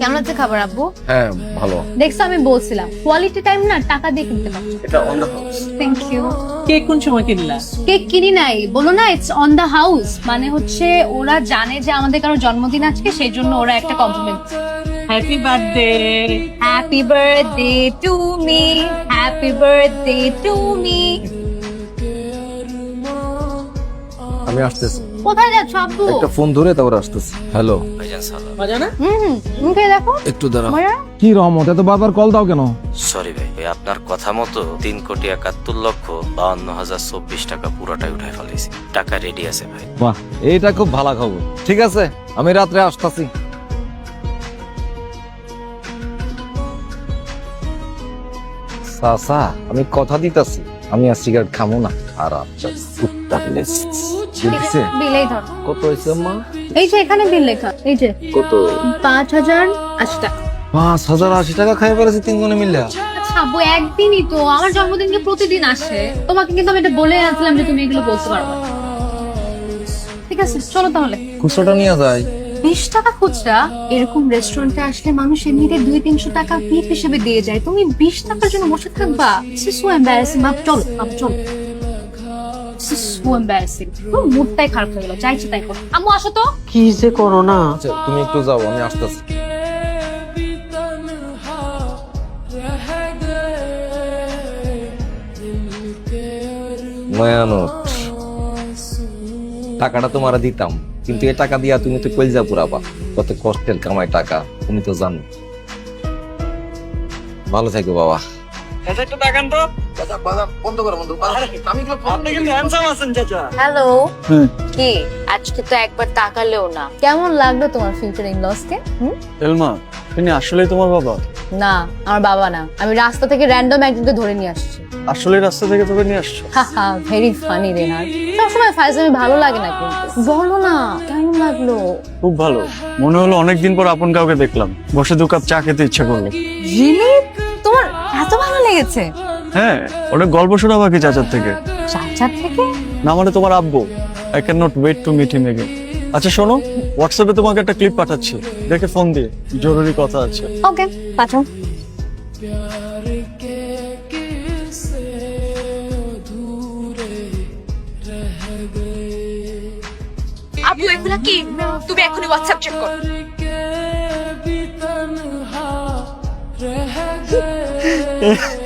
কেমন আছে খাবার আব্বু? হ্যাঁ ভালো। দেখছ আমি বলছিলাম কোয়ালিটি টাইম না টাকা দিয়ে কিনতে পারছ এটা on the house thank you cake কোন সময় কিনলা? কেক কিনি নাই। বলো না ইটস অন দ্য হাউস মানে হচ্ছে ওরা জানে যে আমাদের কারও জন্মদিন আজকে সেই জন্য ওরা একটা compliment happy birthday happy birthday to me happy birthday to me আমি আসতেছি। কোথায় যাচ্ছ আব্বু একটা ফোন ধরে তারপর আসতেছি। হ্যালো। মজা না হুম মুখে দেখো। একটু দাঁড়া মজা কি রহমত এত বারবার কল দাও কেন? সরি ভাই আপনার কথা মতো তিন কোটি একাত্তর লক্ষ বাউন্ন হাজার চব্বিশ টাকা পুরোটাই উঠাই ফেলেছি। টাকা রেডি আছে ভাই। বাহ এইটা খুব ভালো খবর। ঠিক আছে আমি রাত্রে আসতেছি। সাসা আমি কথা দিতাছি। আমি আর সিগারেট খামো না। আর আচ্ছা কুত্তা দেখছে বিলেই ধর। কত হয়েছে মা এই যে এখানে বিল লেখা এই যে। কত? পাঁচ হাজার আশি টাকা। পাঁচ হাজার আশি টাকা খাই পেরেছি তিনজনে মিলে? আচ্ছা আব্বু একদিনই তো আমার জন্মদিন কি প্রতিদিন আসে। তোমাকে কিন্তু আমি এটা বলে আসলাম যে তুমি এগুলো বলতে পারবে ঠিক আছে চলো তাহলে। খুচরাটা নিয়ে যাই। বিশ টাকা খুচরা এরকম রেস্টুরেন্টে আসলে মানুষ এমনিতে দুই তিনশো টাকা টিপ হিসেবে দিয়ে যায়। তুমি বিশ টাকার জন্য বসে থাকবা? সো এম্বারাসিং বাপ চলো বাপ চলো। সো এম্বারাসিং মুডটাই খারাপ হয়ে গেল চাইছি তাই করো। আম্মু আসো তো। কি যে করো না? আচ্ছা তুমি একটু যাও আমি আসতেছি। নয়া টাকাটা তোমার দিতাম। কিন্তু এ টাকা দিয়া তুমি তো কলজা পুরাবা। কত কষ্টের কামাই টাকা তুমি তো জানো। ভালো থাকো বাবা। চাচা একটু তাকান তো। বন্ধ করো বন্ধ আপনি কিন্তু হ্যান্ডসাম আছেন চাচা। হ্যালো কি আজকে তো একবার তাকালেও না। কেমন লাগল তোমার ফিউচার ইন লসকে এলমা তিনি আসলেই তোমার বাবা? না আমার বাবা না। আমি রাস্তা থেকে র্যান্ডম একজনকে ধরে নিয়ে আসছি। আসলে রাস্তা থেকে তোকে নিয়ে আসছো? ভেরি ফানি রেহান সবসময় ফাইজলামি ভালো লাগে না কিন্তু। বলো না কেমন লাগল? খুব ভালো। মনে হলো অনেকদিন পর আপন কাউকে দেখলাম। বসে দু কাপ চা খেতে ইচ্ছা করল। রিলি তোমার এত ভালো লেগেছে। হ্যাঁ অনেক গল্প শোনা বাকি চাচার থেকে। চাচা থেকে? না মানে তোমার আব্বু। I can not wait to meet him again আচ্ছা শোনো হোয়াটসঅ্যাপে তোমাকে একটা ক্লিপ পাঠাচ্ছি। দেখে ফোন দিয়ে। জরুরি কথা আছে। ওকে পাঠাও। আপু এগুলা কি? তুমি এখনই হোয়াটসঅ্যাপ চেক করো। এ-